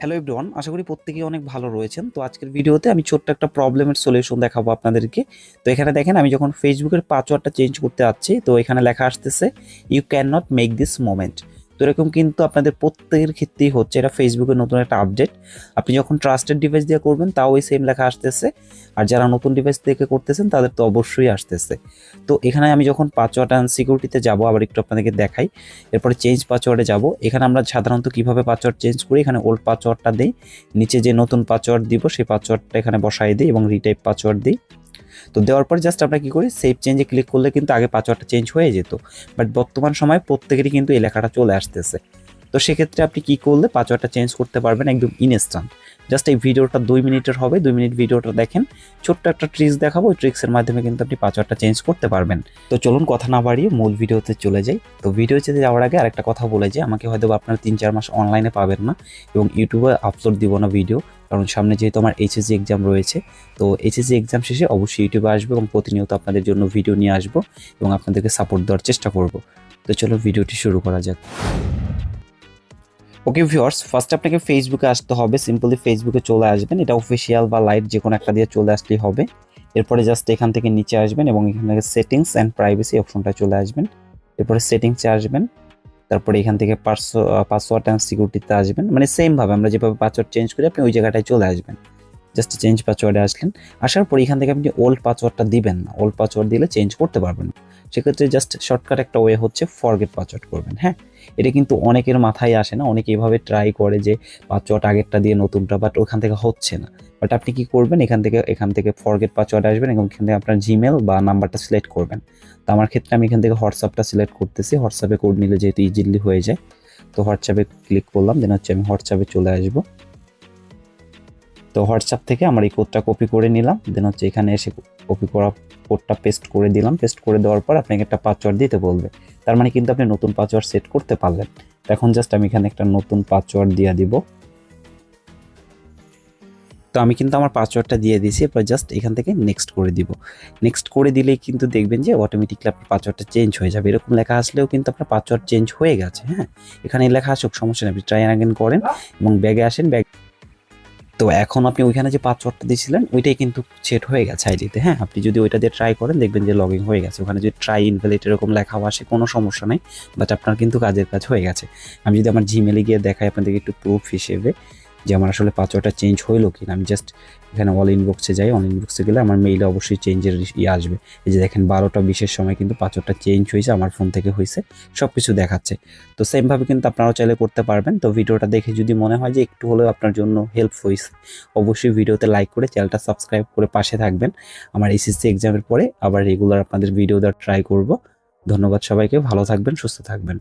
Hello everyone আশা করি প্রত্যেকেই অনেক ভালো রয়েছেন। তো আজকের ভিডিওতে আমি ছোট্ট একটা প্রবলেমের সলিউশন দেখাবো আপনাদেরকে। তো এখানে দেখেন, আমি যখন ফেসবুকের পাসওয়ার্ডটা চেঞ্জ করতে যাচ্ছি, তো এখানে লেখা আসতেছে you can not make this moment তো এরকম কিন্তু আপনাদের প্রত্যেকের ক্ষেত্রেই হচ্ছে। এটা ফেসবুকের নতুন একটা আপডেট আপনি যখন ট্রাস্টেড ডিভাইস দিয়ে করবেন, তাও ওই সেম লেখা আসতেছে। আর যারা নতুন ডিভাইস থেকে করতেছেন, তাদের তো অবশ্যই আসতেছে। তো এখানে আমি যখন পাসওয়ার্ড অ্যান্ড সিকিউরিটিতে যাব, আবার একটু আপনাদেরকে দেখাই। এরপরে চেঞ্জ পাসওয়ার্ডে যাব। এখানে আমরা সাধারণত কীভাবে পাসওয়ার্ড চেঞ্জ করি? এখানে ওল্ড পাসওয়ার্ডটা দিই। নিচে যে নতুন পাসওয়ার্ড দিব, সেই পাসওয়ার্ডটা এখানে বসাই দিই এবং রিটাইপ পাসওয়ার্ড দিই। তো দেওয়ার পর জাস্ট আমরা কী করি সেভ চেঞ্জে ক্লিক করলে কিন্তু আগে পাসওয়ার্ডটা চেঞ্জ হয়ে যেত। বাট বর্তমান সময় প্রত্যেকেরই কিন্তু এই লেখাটা চলে আসতেছে। তো সেক্ষেত্রে আপনি কি করলে পাসওয়ার্ডটা চেঞ্জ করতে পারবেন একদম ইনস্ট্যান্ট জাস্ট এই ভিডিওটা দুই মিনিটের হবে, দুই মিনিট ভিডিওটা দেখেন। ছোট্ট একটা ট্রিক্স দেখাবো, ওই ট্রিক্সের মাধ্যমে কিন্তু আপনি পাসওয়ার্ডটা চেঞ্জ করতে পারবেন। তো চলুন কথা না বাড়িয়ে মূল ভিডিওতে চলে যাই। তো ভিডিওতে যাওয়ার আগে আরেকটা কথা বলে যে, আমাকে হয়তো আপনারা তিন চার মাস অনলাইনে পাবেন না এবং ইউটিউবে আপলোড দিব না ভিডিও কারণ সামনে যেহেতু আমার এইচএসসি এক্সাম রয়েছে, তো এইচএসসি এক্সাম শেষে অবশ্যই ইউটিউবে আসব এবং প্রতিনিয়ত আপনাদের জন্য ভিডিও নিয়ে আসব এবং আপনাদেরকে সাপোর্ট দেওয়ার চেষ্টা করব। তো চলো ভিডিওটি শুরু করা যাক। ওকে ভিউয়ার্স ফার্স্ট আপনাকে ফেসবুকে আসতে হবে। সিম্পলি ফেসবুকে চলে আসবেন। এটা অফিসিয়াল বা লাইট যে কোনো একটা দিয়ে চলে আসলেই হবে। এরপরে জাস্ট এখান থেকে নিচে আসবেন এবং এখান থেকে সেটিংস অ্যান্ড প্রাইভেসি অপশনটা চলে আসবেন। এরপরে সেটিংসে আসবেন। তারপরে এখান থেকে পাসওয়ার্ড অ্যান্ড সিকিউরিটিতে আসবেন। মানে সেমভাবে আমরা যেভাবে পাসওয়ার্ড চেঞ্জ করি, আপনি ওই জায়গাটায় চলে আসবেন। জাস্ট চেঞ্জ পাসওয়ার্ডে আসলেন। আসার পর এখান থেকে আপনি ওল্ড পাসওয়ার্ডটা দিবেন না। ওল্ড পাসওয়ার্ড দিলে চেঞ্জ করতে পারবেন না। সেক্ষেত্রে জাস্ট শর্টকাট একটা ওয়ে হচ্ছে ফরগেট পাসওয়ার্ড করবেন হ্যাঁ? এটা কিন্তু অনেকের মাথায় আসে না। অনেকে এভাবে ট্রাই করে যে পাসওয়ার্ড আগেরটা দিয়ে নতুনটা বাট ওখান থেকে হচ্ছে না। বাট আপনি কি করবেন? এখান থেকে এখান থেকে ফরগেট পাসওয়ার্ড আসবেন এবং এখান থেকে আপনার জিমেল বা নাম্বারটা সিলেক্ট করবেন। তো আমার ক্ষেত্রে আমি এখান থেকে হোয়াটসঅ্যাপটা সিলেক্ট করতেছি। হোয়াটসঅ্যাপে কোড নিলে যেহেতু ইজিলি হয়ে যায়, তো হোয়াটসঅ্যাপে ক্লিক করলাম। দেন হচ্ছে আমি হোয়াটসঅ্যাপে চলে আসব। তো হোয়াটসঅ্যাপ থেকে আমার এই কোডটা কপি করে নিলাম। দেন হচ্ছে এখানে এসে কপি করা কোডটা পেস্ট করে দিলাম। পেস্ট করে দেওয়ার পর আপনাকে একটা পাসওয়ার্ড দিতে বলবে। তার মানে কিন্তু আপনি নতুন পাসওয়ার্ড সেট করতে পারলেন। এখন জাস্ট আমি এখানে একটা নতুন পাসওয়ার্ড দিয়ে দিব। তো আমি কিন্তু আমার পাসওয়ার্ডটা দিয়ে দিয়েছি। এরপর জাস্ট এখান থেকে নেক্সট করে দিব। নেক্সট করে দিলেই কিন্তু দেখবেন যে অটোমেটিকলি আপনার পাসওয়ার্ডটা চেঞ্জ হয়ে যাবে। এরকম লেখা আসলেও কিন্তু আপনার পাসওয়ার্ড চেঞ্জ হয়ে গেছে হ্যাঁ? এখানে লেখা আসুক, সমস্যা নেই। আপনি ট্রাই অ্যাগেন করেন এবং ব্যাগে আসেন ব্যাগ তো এখন আপনি ওইখানে যে পাসওয়ার্ডটা দিয়েছিলেন, ওইটাই কিন্তু সেট হয়ে গেছে আইডিতে। হ্যাঁ আপনি যদি ওইটা দিয়ে ট্রাই করেন, দেখবেন যে লগ ইন হয়ে গেছে। ওখানে যদি ট্রাই ইনভ্যালিড এরকম লেখাও আসে, কোনো সমস্যা নেই বাট আপনার কিন্তু কাজের কাজ হয়ে গেছে। আমি যদি আমার জিমেলে গিয়ে দেখাই আপনাদেরকে একটু প্রুফ হিসেবে যে আমার আসলে পাসওয়ার্ডটা চেঞ্জ হইল কিনা, আমি জাস্ট এখানে অল ইনবক্সে যাই অল ইনবক্সে গেলে আমার মেইলে অবশ্যই চেঞ্জের ইয়ে আসবে। এই যে দেখেন, বারোটা বিশের সময় কিন্তু পাসওয়ার্ডটা চেঞ্জ হয়েছে, আমার ফোন থেকে হয়েছে সব কিছু দেখাচ্ছে। তো সেমভাবে কিন্তু আপনারাও চাইলে করতে পারবেন। তো ভিডিওটা দেখে যদি মনে হয় যে একটু হলেও আপনার জন্য হেল্প হয়েছে, অবশ্যই ভিডিওতে লাইক করে চ্যানেলটা সাবস্ক্রাইব করে পাশে থাকবেন। আমার এসএসসি এক্সামের পরে আবার রেগুলার আপনাদের ভিডিও দেওয়ার ট্রাই করব। ধন্যবাদ সবাইকে, ভালো থাকবেন, সুস্থ থাকবেন।